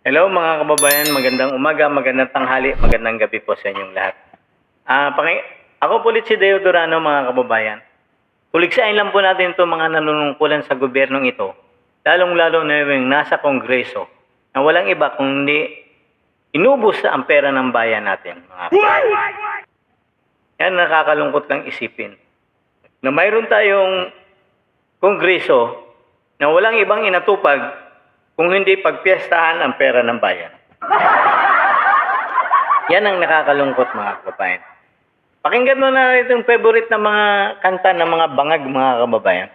Hello mga kababayan, magandang umaga, magandang tanghali, magandang gabi po sa inyong lahat. Ah, paki- ako po ulit si Deo Durano mga kababayan. Kuligsain lang po natin itong mga nanunungkulan sa gobyernong ito, lalong-lalo na yung nasa kongreso, na walang iba kundi inubos ang pera ng bayan natin. Mga kababayan. Yan nakakalungkot lang isipin. Na mayroon tayong kongreso na walang ibang inatupag kung hindi pagpiestahan ang pera ng bayan. Yan ang nakakalungkot mga kababayan. Pakinggan mo na itong favorite na mga kanta ng mga bangag mga kababayan.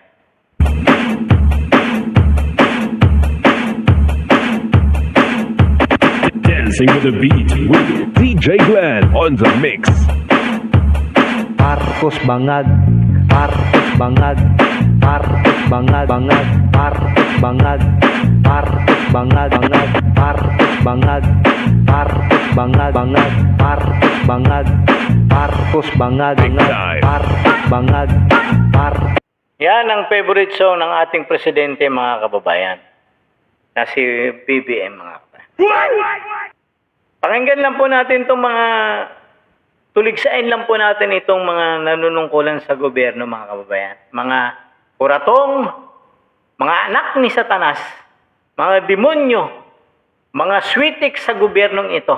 Dancing with the beat with DJ Glenn on the mix. Marcos Bangag Marcos Bangag Marcos Bangag Bangag Marcos Bangag Marcos Bangag Bangag Marcos Bangag Marcos Bangag Bangag Marcos Bangag Marcos Bangag Big time. Marcos Bangag Marcos Yan ang favorite song ng ating presidente mga kababayan. Na si BBM mga kababayan. Pakinggan lang po natin itong mga tuligsain lang po natin itong mga nanunungkulan sa gobyerno mga kababayan. Mga kuratong, mga anak ni Satanas, mga demonyo, mga switik sa gobyernong ito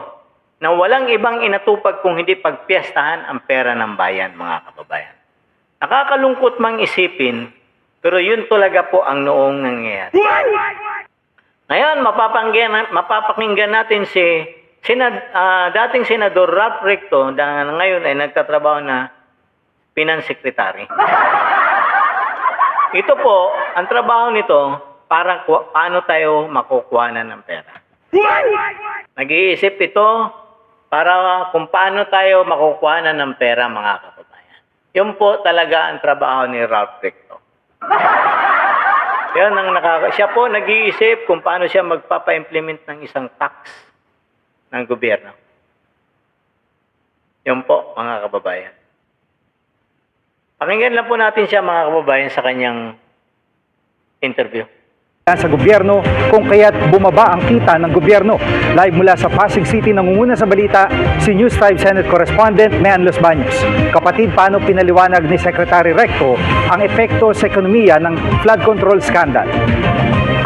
na walang ibang inatupag kung hindi pagpiestahan ang pera ng bayan mga kababayan. Nakakalungkot mang isipin, pero yun talaga po ang noong nangyayari. Ngayon, mapapakinggan, mapapakinggan natin si Senad, ah, dating Senador Ralph Recto na ngayon ay nagtatrabaho na Finance Secretary. Ito po, ang trabaho nito, para paano tayo makukuhanan ng pera. Nag-iisip ito para kung paano tayo makukuhanan ng pera mga kababayan. Yun po talaga ang trabaho ni Ralph Recto. Yan ang nakaka... Siya po nag-iisip kung paano siya magpapa-implement ng isang tax ng gobyerno. Yun po, mga kababayan. Pakinggan lang po natin siya, mga kababayan, sa kanyang interview. sa gobyerno kung kaya't bumaba ang kita ng gobyerno. Live mula sa Pasig City nangunguna sa balita si News 5 Senate Correspondent Mean Los Baños. Kapatid, paano pinaliwanag ni Secretary Recto ang epekto sa ekonomiya ng flood control scandal?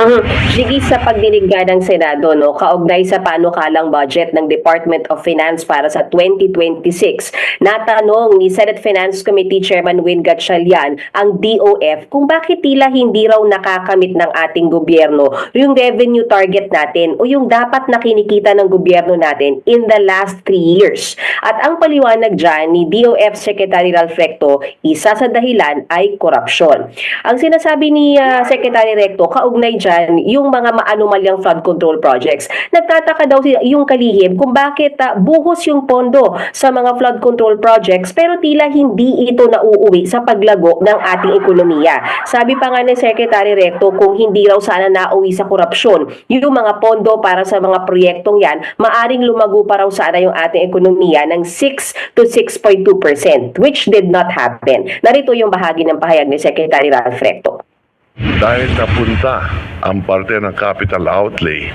Digis sa pagdinig nga ng Senado, no, kaugnay sa panukalang budget ng Department of Finance para sa 2026, natanong ni Senate Finance Committee Chairman Win Gatchalian ang DOF kung bakit tila hindi raw nakakamit ng ating gobyerno yung revenue target natin o yung dapat na kinikita ng gobyerno natin in the last three years. At ang paliwanag dyan ni DOF Secretary Ralph Recto, isa sa dahilan ay korupsyon. Ang sinasabi ni ah, Secretary Recto, kaugnay dyan, yung mga maanumalyang flood control projects. Nagtataka daw yung kalihim kung bakit ah, buhos yung pondo sa mga flood control projects pero tila hindi ito nauuwi sa paglago ng ating ekonomiya. Sabi pa nga ni Secretary Recto, kung hindi raw sana nauwi sa korupsyon, yung mga pondo para sa mga proyektong yan, maaring lumago pa raw sana yung ating ekonomiya ng 6 to 6.2% which did not happen. Narito yung bahagi ng pahayag ni Secretary Ralph Recto. Dahil napunta ang parte ng capital outlay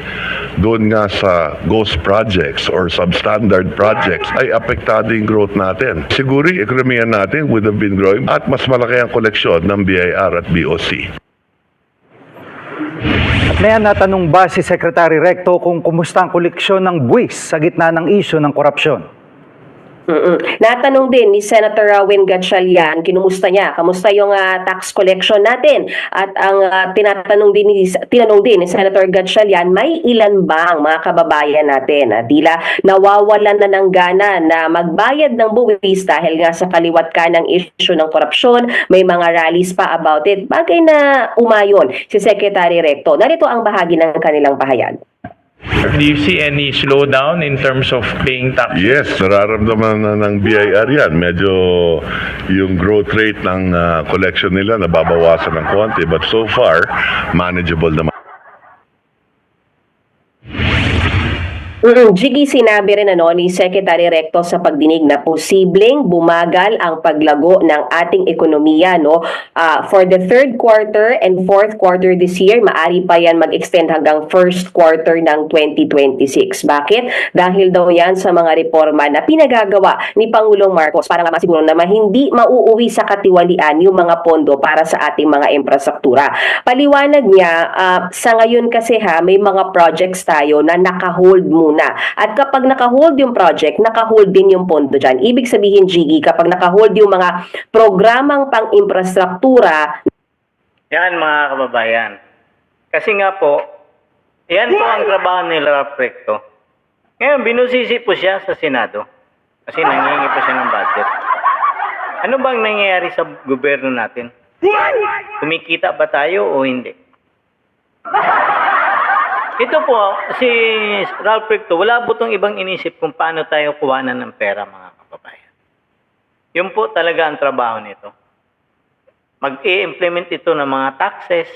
doon nga sa ghost projects or substandard projects ay apektado yung growth natin. Siguro yung ekonomiya natin would have been growing at mas malaki ang koleksyon ng BIR at BOC. Mean, natanong ba si Secretary Recto kung kumusta ang koleksyon ng buwis sa gitna ng isyo ng korupsyon? Mm-mm. Natanong din ni Senator Rowan Gatchalian, kinumusta niya? Kamusta yung ah, tax collection natin? At ang ah, tinatanong din ni tinanong din ni Senator Gatchalian, may ilan ba ang mga kababayan natin na tila nawawalan na ng gana na magbayad ng buwis dahil nga sa kaliwat ka ng issue ng korupsyon, may mga rallies pa about it. Bagay na umayon si Secretary Recto. Narito ang bahagi ng kanilang pahayag. Do you see any slowdown in terms of paying tax? Yes, nararamdaman na ng BIR yan. Medyo yung growth rate ng ah, collection nila nababawasan ng konti but so far manageable naman. Mm, Jiggy, sinabi rin ano, ni Secretary Recto sa pagdinig na posibleng bumagal ang paglago ng ating ekonomiya. No? Ah, for the third quarter and fourth quarter this year, maari pa yan mag-extend hanggang first quarter ng 2026. Bakit? Dahil daw yan sa mga reforma na pinagagawa ni Pangulong Marcos para nga masiguro na hindi mauuwi sa katiwalian yung mga pondo para sa ating mga infrastruktura. Paliwanag niya, ah, sa ngayon kasi ha, may mga projects tayo na naka-hold muna. At kapag naka-hold yung project, naka-hold din yung pondo dyan. Ibig sabihin, Jiggy, kapag naka-hold yung mga programang pang-infrastruktura Yan mga kababayan. Kasi nga po, yan po ang trabaho ni Ralph Recto. Ngayon, binusisi po siya sa Senado. Kasi nangingi po siya ng budget. Ano bang nangyayari sa gobyerno natin? Kumikita ba tayo o hindi? Ito po, si Ralph Recto, wala po itong ibang inisip kung paano tayo kuwanan ng pera mga kababayan. Yun po talaga ang trabaho nito mag-i-implement ito ng mga taxes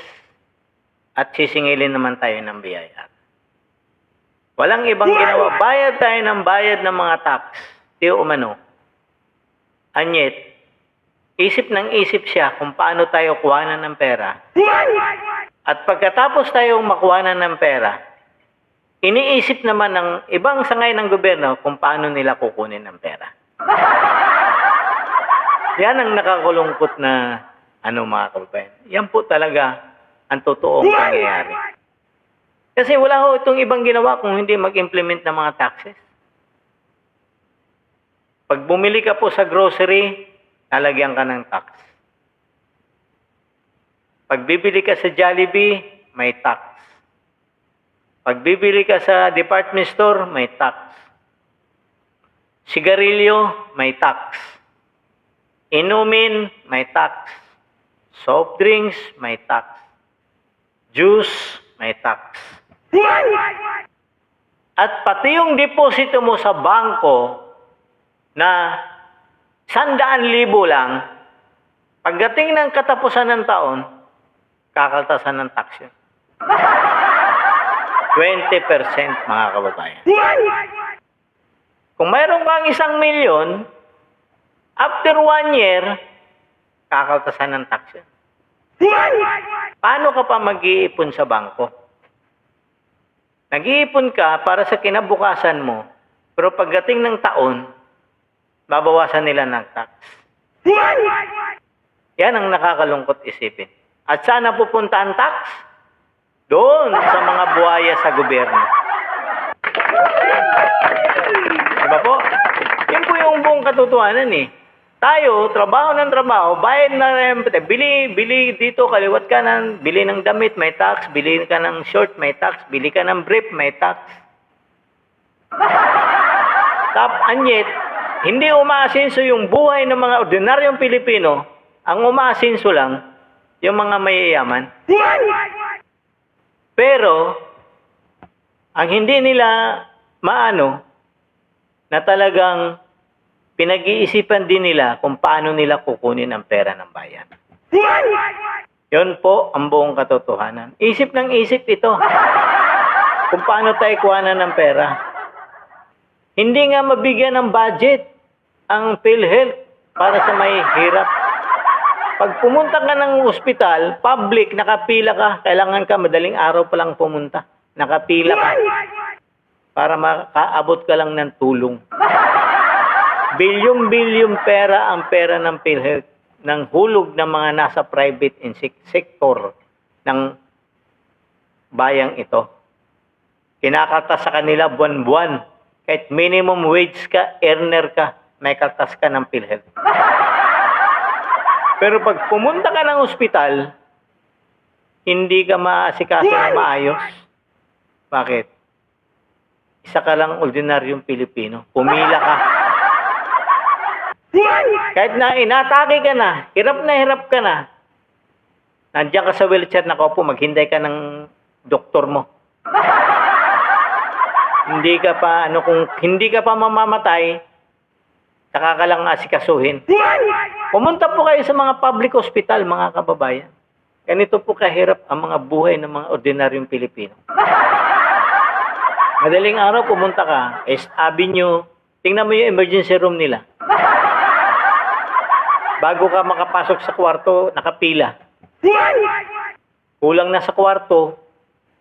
at sisingilin naman tayo ng biyaya. Walang ibang ginawa. Bayad tayo ng bayad ng mga tax. Di umano. And yet, isip ng isip siya kung paano tayo kuhanan ng pera. At pagkatapos tayong makuhanan ng pera, iniisip naman ng ibang sangay ng gobyerno kung paano nila kukunin ng pera. Yan ang nakakulungkot na ano mga kababayan. Yan po talaga ang totoong pangyayari. Kasi wala ho itong ibang ginawa kung hindi mag-implement ng mga taxes. Pag bumili ka po sa grocery, lalagyan ka ng tax. Pag bibili ka sa Jollibee, may tax. Pag bibili ka sa department store, may tax. Sigarilyo, may tax. Inumin, may tax. Soft drinks, may tax. Juice, may tax. At pati yung deposito mo sa bangko na sandaan libo lang, pagdating ng katapusan ng taon, kakaltasan ng tax yun. 20% mga kababayan. Kung mayroon kang isang milyon, after one year, kakaltasan ng tax yun. Paano ka pa mag-iipon sa bangko? Nag-iipon ka para sa kinabukasan mo, pero pagdating ng taon, babawasan nila ng tax. Yan ang nakakalungkot isipin. At sana pupunta ang tax? Doon sa mga buhaya sa gobyerno. Diba po? Yan po yung buong katotohanan eh. Tayo, trabaho ng trabaho, bayad na rin, bili, bili dito, kaliwat ka ng, bili ng damit, may tax, bili ka ng short, may tax, bili ka ng brief, may tax. Tap, anyet, hindi umaasinso yung buhay ng mga ordinaryong Pilipino, ang umaasinso lang, yung mga mayayaman. Pero, ang hindi nila maano, na talagang pinag-iisipan din nila kung paano nila kukunin ang pera ng bayan. Yun po ang buong katotohanan. Isip ng isip ito. Kung paano tayo kuhanan ng pera. Hindi nga mabigyan ng budget ang PhilHealth para sa may hirap. Pag pumunta ka ng ospital, public, nakapila ka, kailangan ka madaling araw pa lang pumunta. Nakapila ka. Para makaabot ka lang ng tulong. Bilyong-bilyong pera ang pera ng PhilHealth ng hulog ng mga nasa private and sec- sector ng bayang ito. Kinakatas sa kanila buwan-buwan. Kahit minimum wage ka, earner ka, may katas ka ng PhilHealth. Pero pag pumunta ka ng ospital, hindi ka maasikaso na maayos. Bakit? Isa ka lang ordinaryong Pilipino. Pumila ka. Kahit na inatake ka na, hirap na hirap ka na, nandiyan ka sa wheelchair, nakaupo, maghintay ka ng doktor mo. hindi ka pa, ano, kung hindi ka pa mamamatay, saka ka lang asikasuhin. Pumunta po kayo sa mga public hospital, mga kababayan. Ganito po kahirap ang mga buhay ng mga ordinaryong Pilipino. Madaling araw, pumunta ka, S Avenue, tingnan mo yung emergency room nila. Bago ka makapasok sa kwarto, nakapila. Kulang na sa kwarto,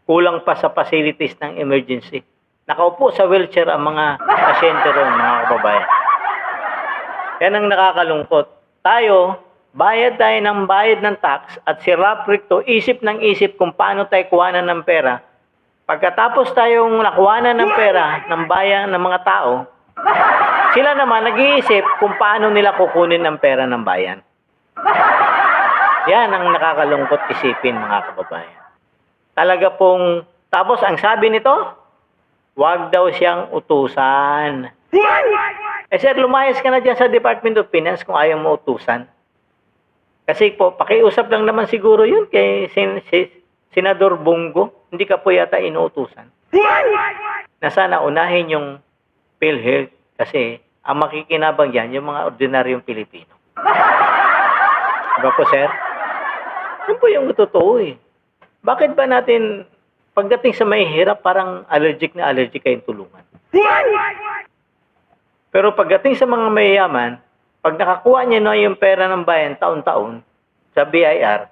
kulang pa sa facilities ng emergency. Nakaupo sa wheelchair ang mga pasyente ron, mga kababayan. Yan ang nakakalungkot. Tayo, bayad tayo ng bayad ng tax at si Ralph Ricto isip ng isip kung paano tayo kuhanan ng pera. Pagkatapos tayong nakuhanan ng pera ng bayan ng mga tao, sila naman nag-iisip kung paano nila kukunin ng pera ng bayan. Yan ang nakakalungkot isipin mga kababayan. Talaga pong, tapos ang sabi nito, wag daw siyang utusan. Eh sir, lumayas ka na dyan sa Department of Finance kung ayaw mo utusan. Kasi po, pakiusap lang naman siguro yun kay sin, si, Senador Bongo. Hindi ka po yata inuutusan. Na sana unahin yung PhilHealth kasi ang makikinabang yan yung mga ordinaryong Pilipino. Diba po, sir? Yun po yung totoo eh. Bakit ba natin, pagdating sa may hirap, parang allergic na allergic kayong tulungan? Pero pagdating sa mga mayayaman, pag nakakuha niya na yung pera ng bayan taon-taon sa BIR,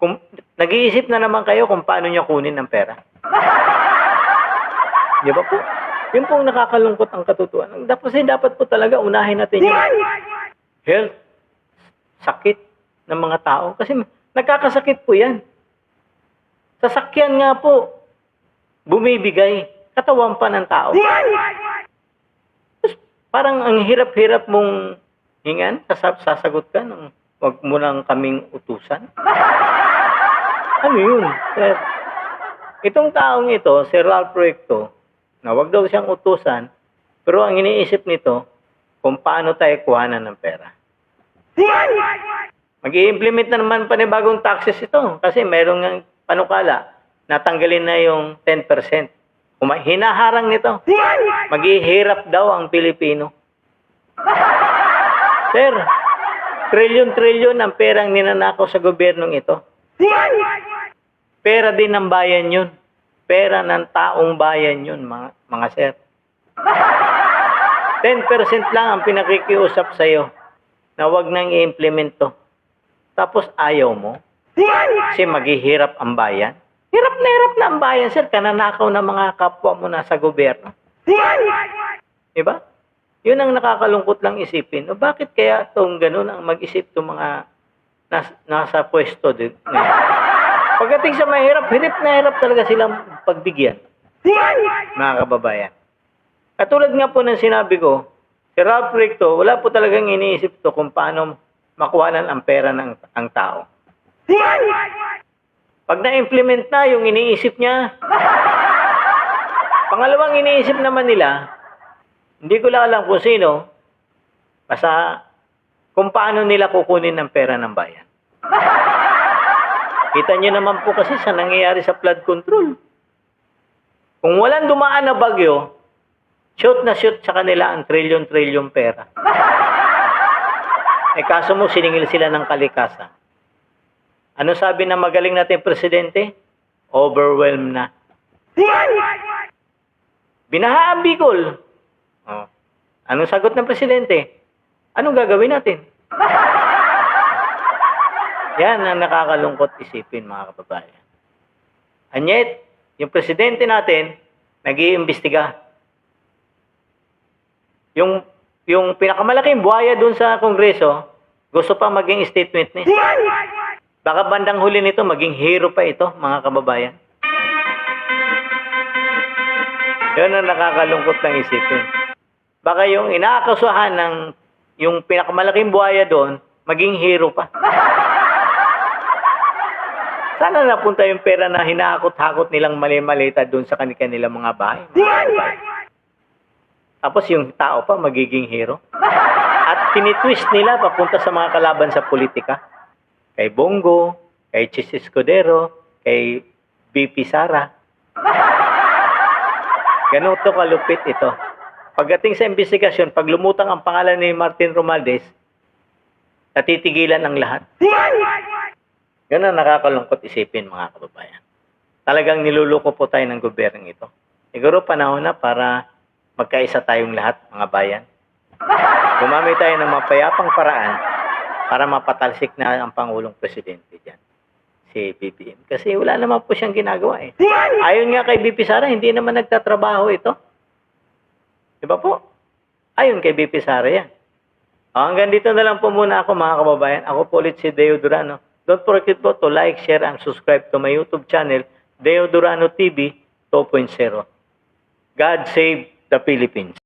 kung, nag-iisip na naman kayo kung paano niya kunin ng pera. Di ba po? Yun pong nakakalungkot ang katotohanan. Dapat kasi dapat po talaga unahin natin yung health, sakit ng mga tao. Kasi nagkakasakit po yan. Sasakyan nga po, bumibigay, katawan pa ng tao. Parang ang hirap-hirap mong hingan, sasab- sasagot ka ng wag mo lang kaming utusan. Ano yun? Sir? Itong taong ito, si Ralph Recto, na wag daw siyang utusan, pero ang iniisip nito, kung paano tayo kuhanan ng pera. mag implement na naman panibagong taxes ito kasi nga panukala natanggalin na yung 10%. Kuma- Hinaharang nito. Maghihirap daw ang Pilipino. Sir, trilyon-trilyon ang perang ninanakaw sa gobyernong ito. Pera din ng bayan yun. Pera ng taong bayan yun, mga, mga sir. 10% lang ang pinakikiusap sa'yo na wag nang i-implement to. Tapos ayaw mo. Kasi maghihirap ang bayan. Hirap na hirap na ang bayan, sir. Kananakaw ng mga kapwa mo na sa gobyerno. Diba? Yun ang nakakalungkot lang isipin. O bakit kaya itong ganun ang mag-isip itong mga nas, nasa pwesto din ngayon? Pagdating sa mahirap, hirap na hirap talaga silang pagbigyan. Mga kababayan. Katulad nga po ng sinabi ko, si Ralph Recto, wala po talagang iniisip to kung paano makuhanan ang pera ng ang tao. Pag na-implement na yung iniisip niya, pangalawang iniisip naman nila, hindi ko lang alam kung sino, basta kung paano nila kukunin ng pera ng bayan. Kita nyo naman po kasi sa nangyayari sa flood control. Kung walang dumaan na bagyo, shoot na shoot sa kanila ang trilyon-trilyon pera. Eh kaso mo, siningil sila ng kalikasan. Ano sabi ng magaling natin presidente? Overwhelmed na. Binaha ang Bicol. Oh. Anong sagot ng presidente? Anong gagawin natin? Yan ang nakakalungkot isipin mga kababayan. And yet, yung presidente natin, nag-iimbestiga. Yung, yung pinakamalaking buhaya dun sa kongreso, gusto pa maging state witness. Baka bandang huli nito, maging hero pa ito, mga kababayan. Yun ang nakakalungkot ng isipin. Baka yung inaakasuhan ng yung pinakamalaking buhaya doon, maging hero pa. Sana napunta yung pera na hinakot-hakot nilang mali-malita doon sa kanilang mga bahay. mga kababayan. Tapos yung tao pa magiging hero. At tinitwist nila papunta sa mga kalaban sa politika. Kay Bongo, kay Chis Escudero, kay BP Sara. Ganun to kalupit ito. Pagdating sa investigasyon, pag lumutang ang pangalan ni Martin Romualdez, natitigilan ang lahat. Ang nakakalungkot isipin mga kababayan. Talagang niluloko po tayo ng gobyernong ito. Siguro panahon na para magkaisa tayong lahat, mga bayan. Gumamit tayo ng mapayapang paraan para mapatalsik na ang Pangulong Presidente dyan, si BBM. Kasi wala naman po siyang ginagawa eh. Ayon nga kay BP Sara, hindi naman nagtatrabaho ito. Di ba po? Ayon kay BP Sara yan. O, hanggang dito na lang po muna ako mga kababayan. Ako po ulit si Deo Durano. Don't forget po to like, share, and subscribe to my YouTube channel, Deo Durano TV 2.0. God save the Philippines.